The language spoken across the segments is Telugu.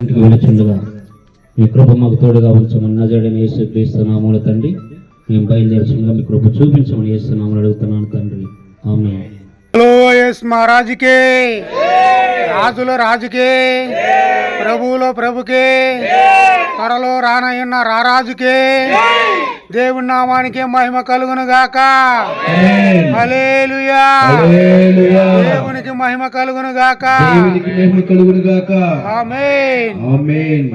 వెళుచుండగా మీ కృప మాకు తోడుగా ఉంచమని నజడని యేసు తండ్రి మేము బయలుదేరుచుండగా మీ కృప చూపించమని యేసు అడుగుతున్నాను తండ్రి. ఆమె హలో ఎస్ మహారాజుకే. రాజుల రాజుకే. ప్రభువులో ప్రభుకే. త్వరలో రానయ్యున్న రారాజుకే. దేవుని నామానికి మహిమ కలుగును గాక హల్లెలూయా. దేవునికి మహిమ కలుగును గాక మహిమ కలుగును గాక ఆమేన్. ఆమేన్.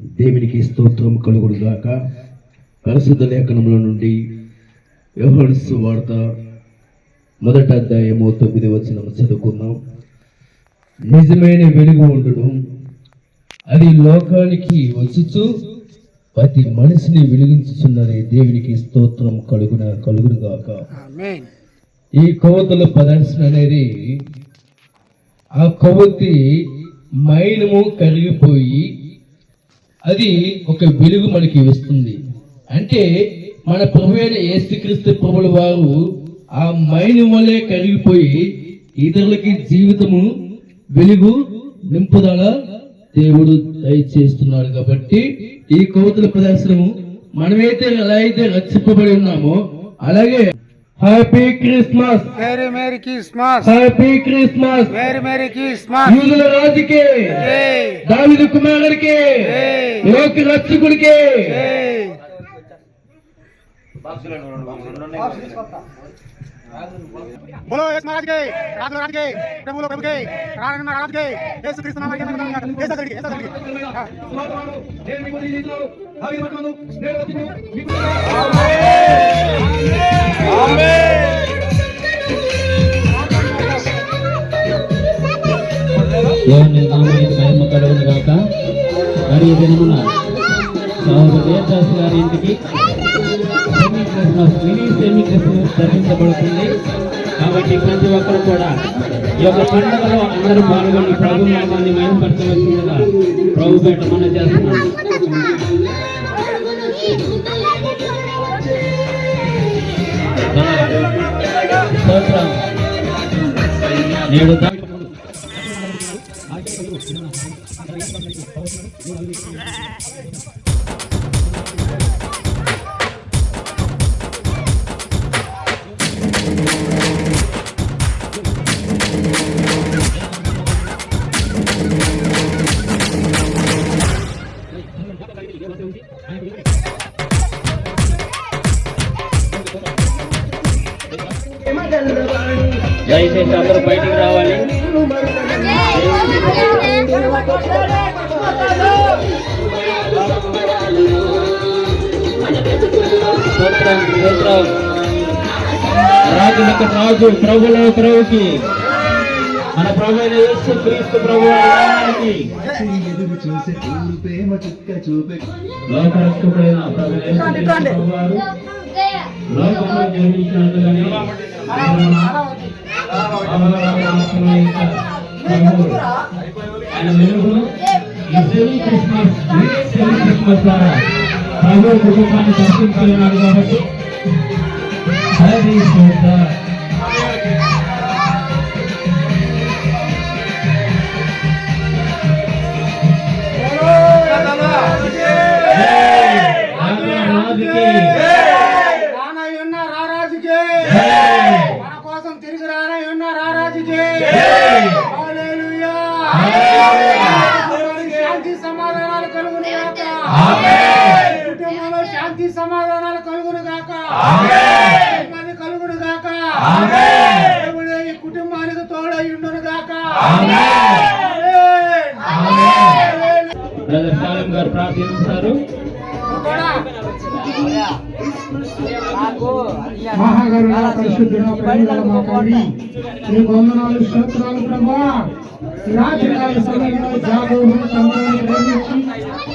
దేవునికి స్తోత్రం కలుగును గాక పరిశుద్ధ లేఖనంలో నుండి వ్యవహరిస్తూ వార్త మొదట అధ్యాయము తొమ్మిది వచ్చిన చదువుకుందాం. నిజమైన వెలుగు ఉండడం అది లోకానికి వచ్చుచు ప్రతి మనిషిని వెలిగించుచున్నది దేవునికి స్తోత్రం కలుగున కలుగును గాక ఆమేన్. ఈ కొవ్వొత్తుల ప్రదర్శన అనేది ఆ కొవ్వొత్తి మైనము కరిగిపోయి అది ఒక వెలుగు మనకి ఇస్తుంది అంటే మన ప్రభు అయిన యేసుక్రీస్తు ప్రభుల వారు ఆ మైను వలె కరిగిపోయి ఇతరులకి జీవితము వెలుగు నింపుదల దేవుడు దయచేస్తున్నాడు కాబట్టి ఈ కోతుల ప్రదర్శనము మనమైతే ఎలా అయితే రక్షింపబడి ఉన్నామో అలాగే happy Christmas merry merry Christmas happy Christmas merry merry Christmas యూదుల రాజుకే. దావిదు కుమారుడికి. లోక రక్షకుడికి. బోలో యేసు మహారాజ్కి రాజుల రాజు కి ప్రభువుల ప్రభు కి రాజన్న రాజు కి యేసు క్రీస్తు నామ యేసక్కడికి యేసక్కడికి దేవుని గురించి జీవితంలో అవి పట్టుకోను నేను ఇంటికి క్రిస్మస్ మినీ సెమీ క్రిస్మస్ జరిపించబడుతుంది కాబట్టి ప్రతి ఒక్కరు కూడా ఈ యొక్క పండుగలో అందరూ పాల్గొని ప్రభు నామాన్ని మహిమపరచవలసిందిగా ప్రభు పేట మన చేస్తున్నాం. నేడు దా- స్తోత్రం రాజులకు రాజు ప్రభుల ప్రభుకి మన ప్రభు యేసు క్రీస్తు ప్రభు ఎదురు చూసే ఊరు ప్రేమ చుక్క చూపే లోకరక్షకుడైన ప్రభు యేసు క్రీస్తు ప్రభు వారు లోకంలో జన్మించినట్లుగానే ఆయన వెలుగును ఈ సెమీ క్రిస్మస్ ఈ క్రిస్మస్ ద్వారా ప్రభు కుటుంబాన్ని కాబట్టి. హరి పరిశుద్ధుడ తండ్రి నీ వందనాలు స్తోత్రాలు ప్రభా. రాత్రికాల సమయంలో జాగరణ సంతాన్ని ప్రేమించి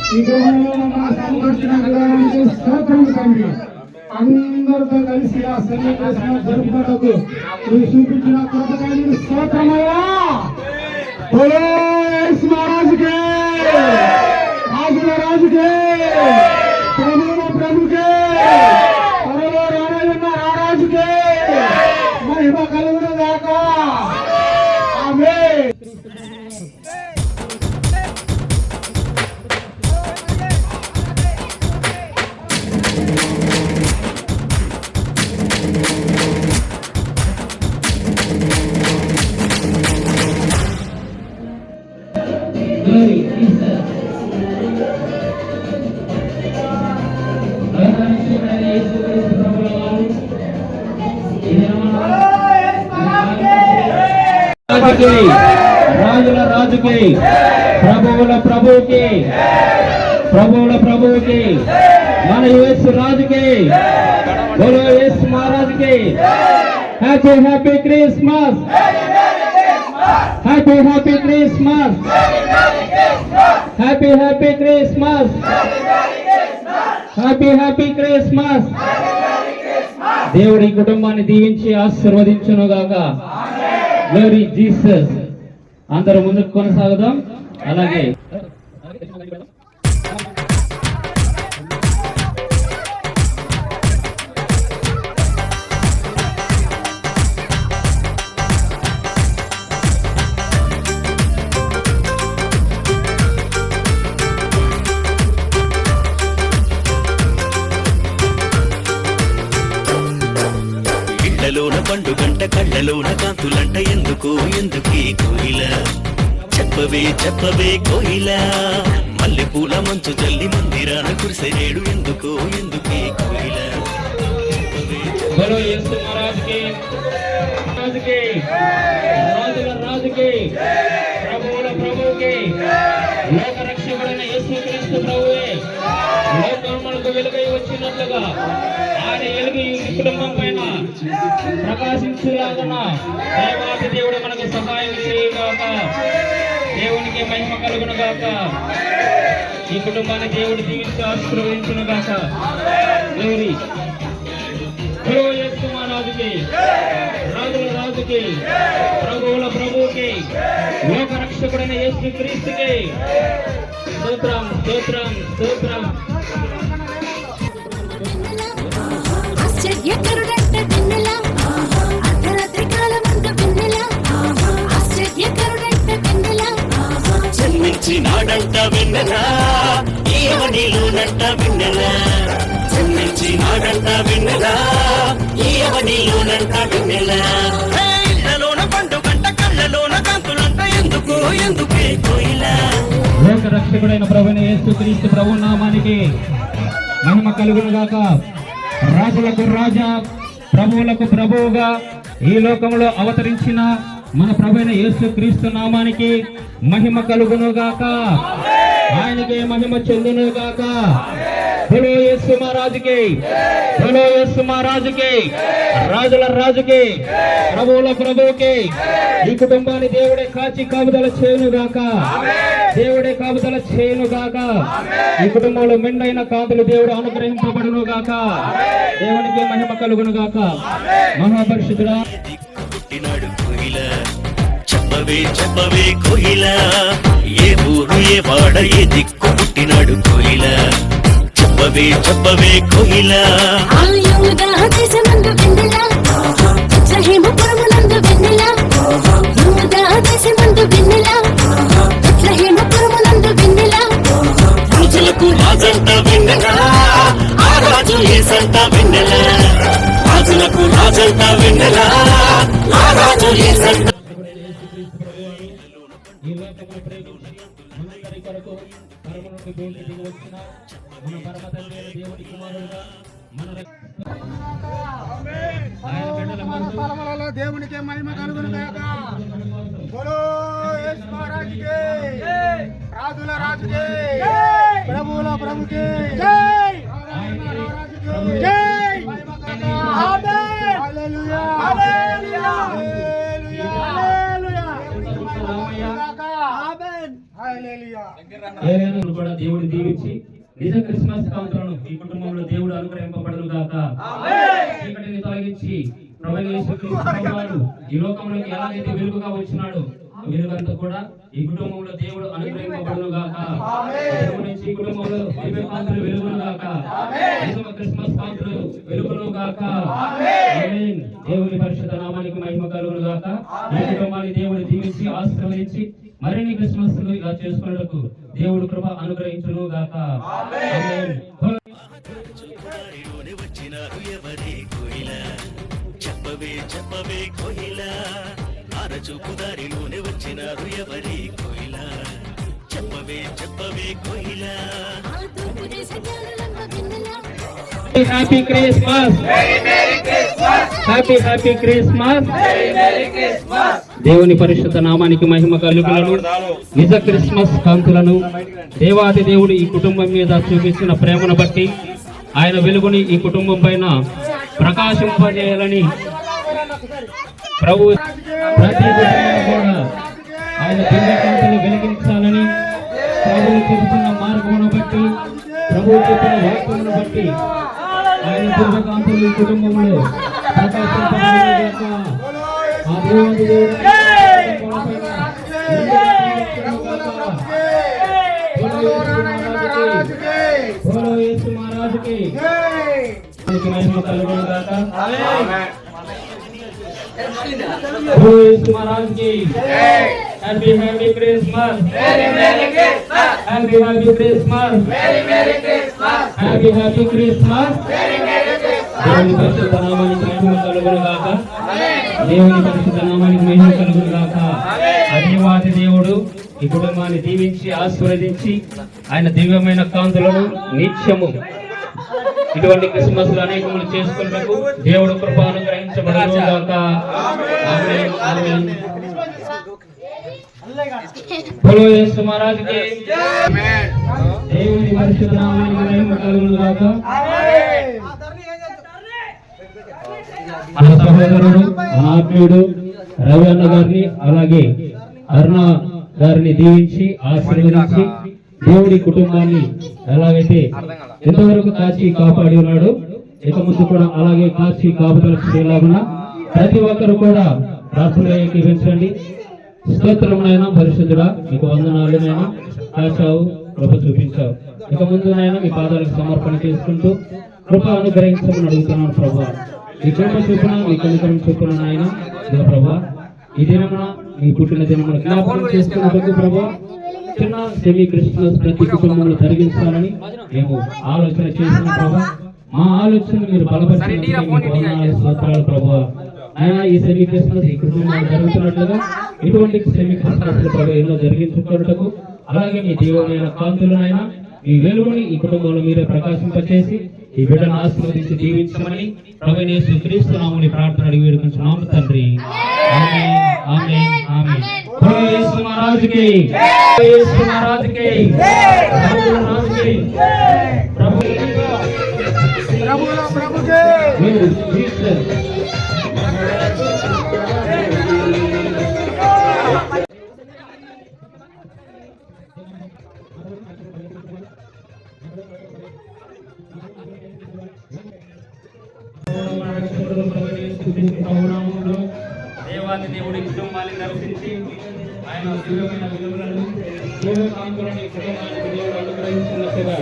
ఈ గృహంలో మమ్మల్ని సంతోషించిన విధానానికి స్తోత్రం తండ్రి. అందరితో కలిసి ఆ సన్నివేశం జరుపుటకు నువ్వు చూపించిన కృపకానికి స్తోత్రమయ్యా. రాజుల రాజుకే రాజుకి రాజుల రాజుకి ప్రభువుల ప్రభువుకి ప్రభువుల ప్రభువుకి మన యుఎస్ రాజుకి బోలో యేసు మహారాజుకి. Happy happy Christmas happy happy Christmas happy happy Christmas happy happy Christmas దేవుడి కుటుంబాన్ని దీవించి ఆశీర్వదించును గాక గ్లోరీ జీసస్ అందరూ ముందుకు కొనసాగుదాం అలాగే ఇళ్లలోన పండుగంట కళ్ళలోన కాంతులంట ఎందుకు? ఎందుకే కోయిల? చెప్పవే చెప్పవే కోయిల. మల్లె పూల మంచు జల్లి మందిరాన కురిసెనేడు ఎందుకు? ఎందుకే కోయిల? బలో రాజుల రాజుకి ప్రభువుల ప్రభువుకి లోక రక్షకుడైన లోకములకు వెలుగై వచ్చినట్లుగా ఆయన వెలుగు ఈ కుటుంబం పైన ప్రకాశించులాగున దేవాది దేవుడు మనకు సహాయం చేయగాక దేవునికి మహిమ కలుగును గాక ఈ కుటుంబాన్ని దేవుడు దీవించి ఆశీర్వదించును గాక గౌరి రాజుకి రాజుల రాజుకి ప్రభువుల ప్రభువుకి లోక రక్షకుడైన యేసు క్రీస్తుకి స్తోత్రం స్తోత్రం స్తోత్రం. జన్మించినాడంట వెన్నెల ఈయవనిలోనంట వెన్నెల. జన్మించినాడంట వెన్నెల ఈయవనిలోనంట వెన్నెల. హే, ఇళ్ళలోన పండుగంట కళ్ళలోన కాంతులంట ఎందుకు ఎందుకే కోయిలా. లోక రక్షకుడైన ప్రభుని ప్రభు నామానికి మహిమ కలుగును గాక రాజులకు రాజా ప్రభువులకు ప్రభువుగా ఈ లోకంలో అవతరించిన మన ప్రభువైన యేసు క్రీస్తు నామానికి మహిమ కలుగును గాక ఆయనకే మహిమ చెందునుగాక. బలో యేసు మహారాజుకి. బలో యేసు మహారాజుకి. రాజుల రాజుకి. ప్రభువుల ప్రభువుకి. ఈ కుటుంబాన్ని దేవుడే కాచి కాపుదల చేయను గాక దేవుడే కాపుదల చేయను గాక. ఈ కుటుంబంలో మెండైన కాంతులు దేవుడు అనుగ్రహింపబడును గాక. దేవునికి మహిమ కలుగును గాక. మహాపరిషుద్ధుడా దిక్కు పుట్టినాడు కోయిల చెప్పవే చెప్పవే కోయిల ఏ ఊరు ఏ వాడ ఏ దిక్కు పుట్టినాడు కోయిల చెప్పవే చెప్పవే కోయిల వెన్నెల. రాజులకు వెన్నెలా. ఆ రాజు ఏసంట వెన్నెల? రాజులకు రాజంట వెన్నెలా. ఆ రాజు ఏసంట ఈ లోకమును ప్రేమించి మనందరి కొరకు పరమ నుండి భూమికి దిగి వచ్చిన మన పరమ తండ్రి దేవుడి కుమారుడుగా మన పరమలలో దేవునికి మహిమ కలుగును గాక బోలో యేసు మహారాజుకి రాజుల రాజుకి చీకటిని తొలగించి ప్రభువారు ఈ లోకంలోకి ఎలాగైతే వెలుగుగా వచ్చినాడు వెలుగంతా కూడా ఈ కుటుంబంలో దేవుడు అనుగ్రహింపబడును గాక. నుంచి ఈ కుటుంబంలో దివ్య కాంతులు వెలుగును గాక. క్రిస్మస్ కాంతులు వెలుగును గాక. దేవుని పరిశుద్ధ నామానికి మహిమ కలుగును గాక. ఈ కుటుంబాన్ని దేవుడు దీవించి ఆశీర్వదించి మరిన్ని క్రిస్మస్ ఇలా చేసుకున్నకు దేవుడు కృప అనుగ్రహించును గాక. చెప్పవే కోయిలా. అరచూపు దారిలోనే వచ్చినారు ఎవరి కోయిలా. చెప్పవే చెప్పవే కోయిలా. Happy Christmas happy happy Christmas దేవుని పరిశుద్ధ నామానికి మహిమ కలుగులను నిజ క్రిస్మస్ కాంతులను దేవాది దేవుడు ఈ కుటుంబం మీద చూపిస్తున్న ప్రేమను బట్టి ఆయన వెలుగుని ఈ కుటుంబం పైన ప్రకాశింపజేయాలని ప్రభు ప్రతి ఆయన దివ్య కాంతులు వెలిగించాలని ప్రభువు చెబుతున్న మార్గమును బట్టి ప్రభువు చెప్పిన వాక్యమును బట్టి ఆయన దివ్య కాంతులు ఈ కుటుంబంలో. ఆ దేవుని మహారాజుకి మహిమ కలుగును గాక. క్రిస్మస్ దేవుని పరిశుద్ధ నామానికి మహిమ కలుగును గాక దేవుని పరిశుద్ధ నామానికి మహిమ కలుగును గాక అదేవాది దేవుడు ఈ కుటుంబాన్ని దీవించి ఆశీర్వదించి ఆయన దివ్యమైన కాంతులను నిత్యము ఇటువంటి క్రిస్మస్ అనేకములు చేసుకున్నకు దేవుడు కృప అనుగ్రహించబడను గాక. దేవుని పరిశుద్ధ మహిమ కలుగును గాక. మన సహోదరుడు ఆత్మీయుడు రవి అన్న గారిని అలాగే అరుణ గారిని దీవించి ఆశీర్వదించి దేవుడి కుటుంబాన్ని ఎలాగైతే ఎంతవరకు కాచి కాపాడి ఉన్నాడు ఇక ముందు కూడా అలాగే కాచి కాపుదల చేయలాగున ప్రతి ఒక్కరు కూడా ప్రార్థన ఏకీవించండి స్తోత్రమునైనా పరిశుద్ధుడా మీకు వందనాలునైనా కాచావు కృప చూపించావు. ఇక ముందునైనా మీ పాదాలకు సమర్పణ చేసుకుంటూ కృప అనుగ్రహించమని అడుగుతున్నాను ప్రభా. ఈ కృప చూపున మీ కనికరం చూపున నాయన. ఇదిగో ప్రభా ఈ దినమున మీ పుట్టిన దినమున జ్ఞాపకం చేసుకున్నట్టు ప్రభా చిన్న సెమీ క్రిస్మస్ ప్రతి కుటుంబంలో జరిగించాలని మేము ఆలోచన చేసిన ప్రభా. మా ఆలోచన మీరు స్తోత్రాలు ప్రభా. ఆయన ఈ సెమీ క్రిస్మస్ ఈ కుటుంబంలో జరుగుతున్నట్లుగా ఇటువంటి సెమీ క్రిస్మస్ ప్రభు ఎన్నో జరిగించుకున్నట్టుకు అలాగే మీ దీవమైన కాంతులనైనా మీ వెలుగుని ఈ కుటుంబంలో మీరే ప్రకాశింపచేసి ఈ బిడ్డను ఆశీర్వదించి దీవించమని ప్రభునేసు క్రీస్తు నాముని ప్రార్థన అడిగి వేడుకుంటున్నాము తండ్రి. ఆమేన్. ఆమేన్. ఆమేన్. ప్రభు యేసు మహారాజుకి ప్రభు యేసు మహారాజుకి ప్రభు మహారాజుకి ప్రభు ప్రభువులో ప్రభుకే మీరు దేవుడి కుటుంబాన్ని దర్శించి ఆయన దివ్యమైన విలువలను కుటుంబానికి దేవుడు అనుగ్రహించినట్టుగా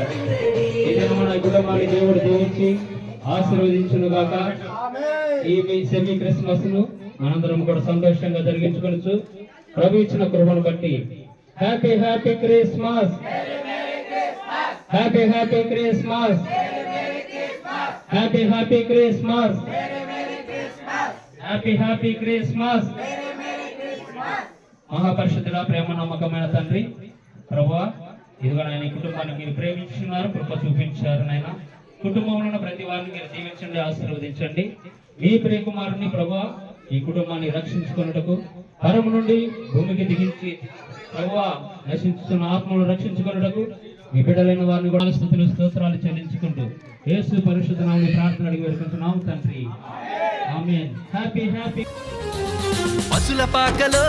ఈ దినమున కుటుంబాన్ని దేవుడు దీవించి ఆశీర్వదించును గాక ఈ సెమీ క్రిస్మస్ను మనందరం కూడా సంతోషంగా జరిగించుకొనొచ్చు ప్రభు ఇచ్చిన కృపను బట్టి happy happy Christmas. Happy happy Christmas. Happy happy Christmas. Happy happy Christmas మహాపరిషత్తుల ప్రేమ నమ్మకమైన తండ్రి ప్రభువా ఇదిగో నాయన ఈ కుటుంబాన్ని మీరు ప్రేమించున్నారు కృప చూపించారు నాయన. కుటుంబంలో ఉన్న ప్రతి వారిని మీరు దీవించండి ఆశీర్వదించండి. మీ ప్రియకుమారుని ప్రభువా ఈ కుటుంబాన్ని రక్షించుకున్నటకు పరము నుండి భూమికి దిగించి ప్రభువా నశించుతున్న ఆత్మను రక్షించుకున్నటకు మీ బిడ్డలైన వారిని కూడా స్థుతులు స్తోత్రాలు చెల్లించుకుంటూ యేసు పరిశుద్ధ నామని ప్రార్థన అడిగి వేడుకుంటున్నాం తండ్రి. ఆమేన్. Happy happy. పశుల పాకలో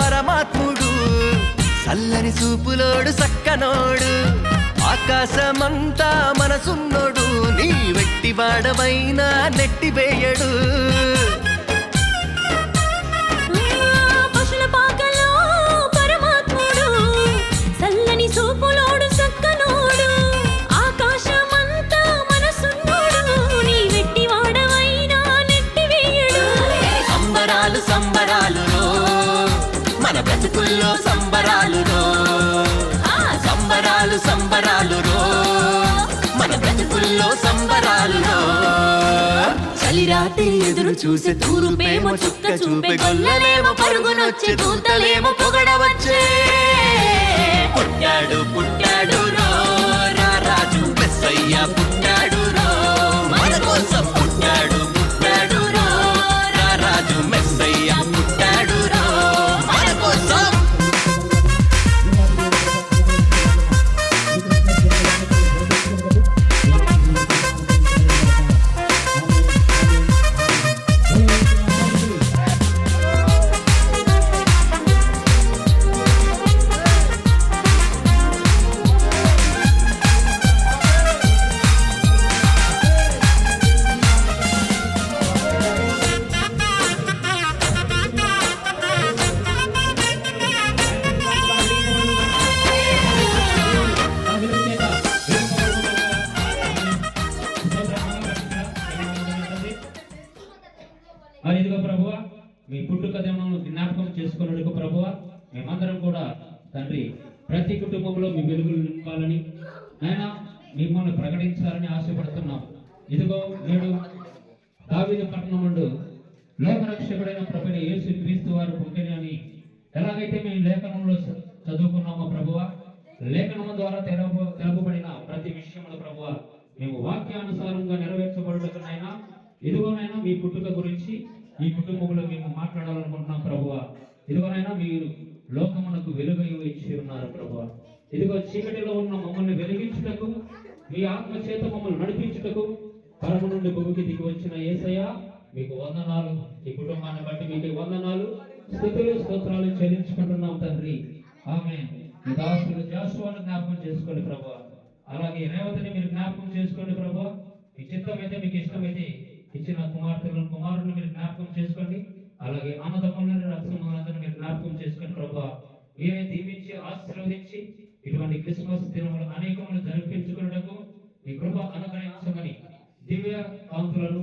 పరమాత్ముడు చల్లని చూపులోడు సక్కనోడు ఆకాశమంతా మనసున్నోడు నీ వెట్టి వాడవైనా నెట్టివేయడు పశుల పాకలో పరమాత్ముడు చల్లని సూపులోడు చలిరాత్రి చూసే తూరుపేమో చుక్క చూపే గొల్లలేమో పరుగునొచ్చే దూతలేమో పొగడవచ్చే. పుట్టాడు పుట్టాడు రో రాజు మెస్సయ్య పుట్టాడు రో. వెలుగులు నింపాలని ఆయన మిమ్మల్ని ప్రకటించాలని ఆశపడుతున్నాం. ఇదిగో నేడు దావిద పట్టణం నుండి లోకరక్షకుడైన ప్రభుని యేసు క్రీస్తు వారు పుట్టిన అని ఎలాగైతే మేము లేఖనంలో చదువుకున్నామో ప్రభువ లేఖనం ద్వారా తెరవ తెలుపబడిన ప్రతి విషయములు ప్రభువ మేము వాక్యానుసారంగా నెరవేర్చబడుతున్నైనా ఇదిగోనైనా మీ పుట్టుక గురించి ఈ కుటుంబంలో మేము మాట్లాడాలనుకుంటున్నాం ప్రభువ. ఇదిగోనైనా మీరు లోకమునకు వెలుగై ఇచ్చి ఉన్నారు ప్రభువ. ఇదిగో చీకటిలో ఉన్న మమ్మల్ని వెలిగించుటకు మీ ఆత్మ చేత మమ్మల్ని నడిపించుటకు పరమ నుండి భూమికి దిగి వచ్చిన ఏసయ్య మీకు వందనాలు. ఈ కుటుంబాన్ని బట్టి మీకు వందనాలు. స్థుతులు స్తోత్రాలు చెల్లించుకుంటున్నాం తండ్రి. ఆమె మీ దాసులు జాసువాను జ్ఞాపకం చేసుకోండి ప్రభా. అలాగే రేవతిని మీరు జ్ఞాపకం చేసుకోండి ప్రభా. మీ చిత్తమైతే మీకు ఇష్టమైతే ఇచ్చిన కుమార్తెలను కుమారులను మీరు జ్ఞాపకం చేసుకోండి. అలాగే అన్నదమ్ములను రక్షణ మీరు జ్ఞాపకం చేసుకోండి ప్రభా. మీరే దీవించి ఆశీర్వదించి ఇటువంటి క్రిస్మస్ దినములు అనేకములు జరిపించుకున్నకు మీ కృప అనుగ్రహించమని దివ్య కాంతులను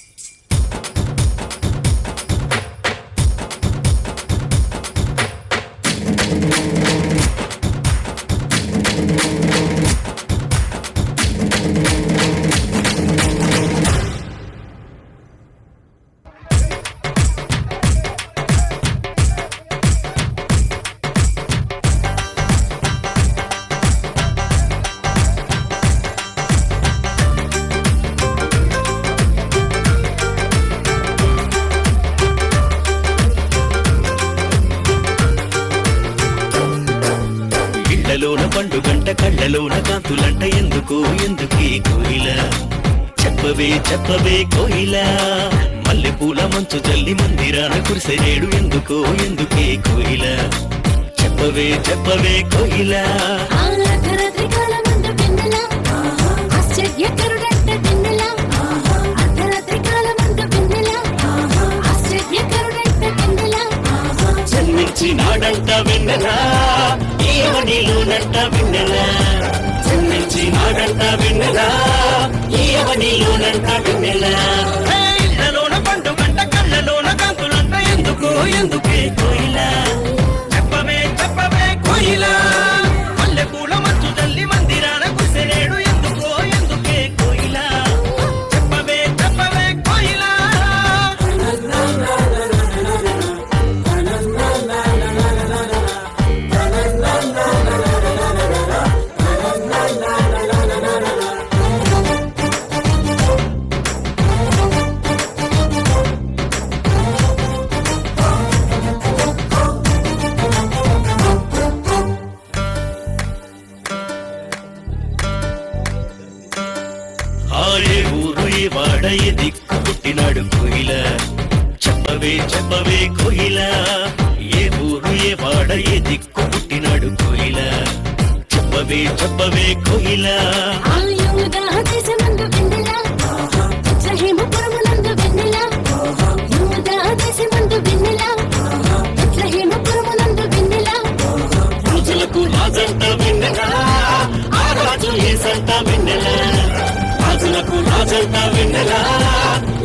ఎందుకు ఎందుకే కోయిల? చెప్పవే చెప్పవే కోయిల. మల్లెపూల మంచు జల్లి మందిరాన కురిసెనేడు ఎందుకో ఎందుకే కోయిల? చెప్పవే చెప్పవే కోయిల. అర్ధరాత్రి కాలమందు వెన్నెల. ఆశ్చర్యకరుడంట వెన్నెల. అర్ధరాత్రి వెన్నెలా ఈయవనిలోనంట వెన్నెలా వెన్నెలా ఈయవనిలోనంట వెన్నెలా ఇళ్ళలోన కళ్ళలోన కాంతులంట ఎందుకు ఎందుకే కోయిలా? చెప్పవే చెప్పవే కోయిలా? బెత్లెహేముపురమునందు వెన్నెల రోజులకు రాజంట వెన్నెల ఆ రాజు ఏసంట వెన్నెల. రోజంతా వెన్నెల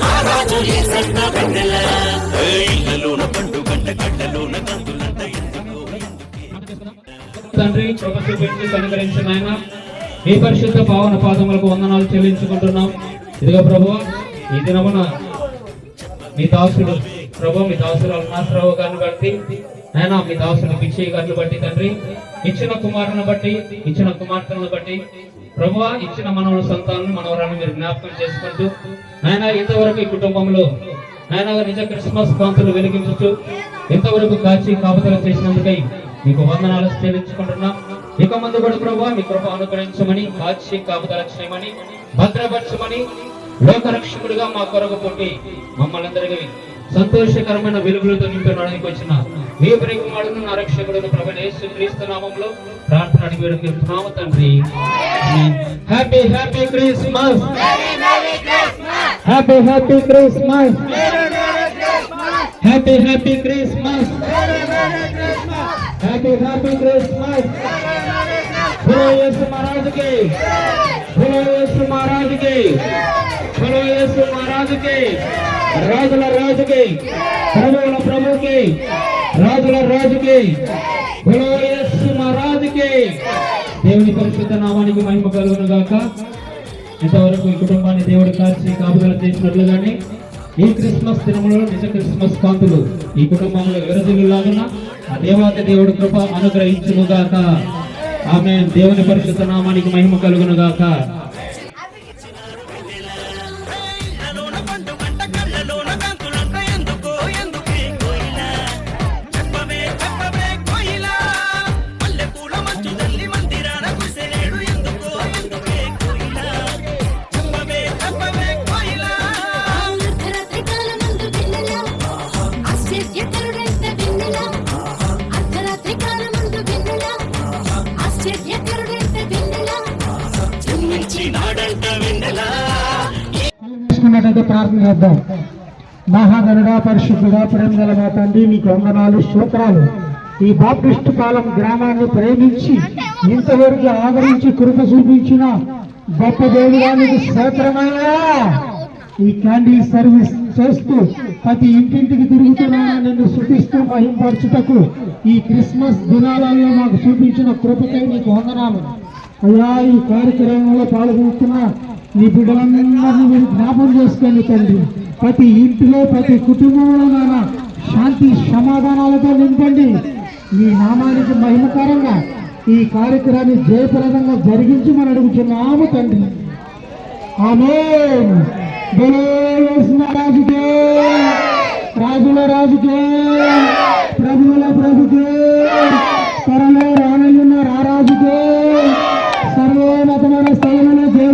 ఆ రాజు ఏసన్న వెన్నెల. ఇళ్ళలోన పండు గంట గడ్డలోన కందులంత ఎందుకో తండ్రి కృప చూపించి కనుకరించిన ఆయన మీ పరిశుద్ధ పావన పాదములకు వందనాలు చెల్లించుకుంటున్నాం. ఇదిగో ప్రభు ఈ దినమున మీ దాసుడు ప్రభు మీ దాసుడు అరుణాశ్రవ గారిని బట్టి ఆయన మీ దాసుడు పిచ్చయ్య గారిని బట్టి తండ్రి ఇచ్చిన కుమారుని బట్టి ఇచ్చిన కుమార్తెలను బట్టి ప్రభు ఇచ్చిన మనవుల సంతానం మనవరాన్ని మీరు జ్ఞాపకం చేసుకుంటూ ఆయన ఇంతవరకు ఈ కుటుంబంలో ఆయన నిజ క్రిస్మస్ కాంతులు వెలిగించుతూ ఇంతవరకు కాచి కాపుతలు చేసినందుకై మీకు వందనాలు చెల్లించుకుంటున్నాం ఇక ముందు కూడా ప్రభు మీ కృప అనుగ్రహించమని కాచి కాపుదల చేయమని భద్రపరచమని లోకరక్షకుడిగా మా కొరకు పుట్టి మమ్మల్ని అందరికీ సంతోషకరమైన వెలుగులతో నింపడానికి వచ్చిన మీ ప్రేమాడును నా రక్షకుడు ప్రభు యేసు క్రీస్తు నామంలో ప్రార్థన అడిగి వేడుకుంటున్నాము తండ్రి happy happy Christmas happy happy Christmas happy happy Christmas happy happy Christmas बोलो यीशु महाराज के बोलो यीशु महाराज के बोलो यीशु महाराज के రాజుల రాజుకి ప్రభువుల ప్రభుకి రాజుల రాజుకి దేవుని పరిశుద్ధ నామానికి మహిమ కలుగును గాక. ఇంతవరకు ఈ కుటుంబాన్ని దేవుడు కాల్చి కాపుదల చేసినట్లుగానే ఈ క్రిస్మస్ దినములో నిజ క్రిస్మస్ కాంతులు ఈ కుటుంబంలో విరజులాగున ఆ దేవాత దేవుడు కృప అనుగ్రహించును గాక. ఆమె దేవుని పరిశుద్ధ నామానికి మహిమ కలుగును ప్రార్థన చేద్దాం మహాగణుడా పరిశుద్ధుడా ప్రేమగల మా తండ్రి మీకు వందనాలు స్తోత్రాలు. ఈ బాప్టిస్ట్ కాలం గ్రామాన్ని ప్రేమించి ఇంతవరకు ఆదరించి కృప చూపించిన గొప్ప దేవుడానికి స్తోత్రమయ్యా. ఈ క్యాండిల్ సర్వీస్ చేస్తూ ప్రతి ఇంటింటికి తిరుగుతున్నా నిన్ను శృతిస్తూ మహింపరచుటకు ఈ క్రిస్మస్ దినాలలో మాకు చూపించిన కృపకై నీకు వందనాలు. అయ్యా ఈ కార్యక్రమంలో పాల్గొంటున్నా నీ బిడ్డలందరినీ మీరు జ్ఞాపం చేసుకోండి తండ్రి. ప్రతి ఇంటిలో ప్రతి కుటుంబంలో నాన్న శాంతి సమాధానాలతో నింపండి. మీ నామానికి మహిమకరంగా ఈ కార్యక్రమాన్ని జయప్రదంగా జరిగించి మనం అడుగుతున్నాము తండ్రి ఆమె రాజుకే. రాజుల రాజుకే. ప్రభువుల ప్రభుకే. త్వరలో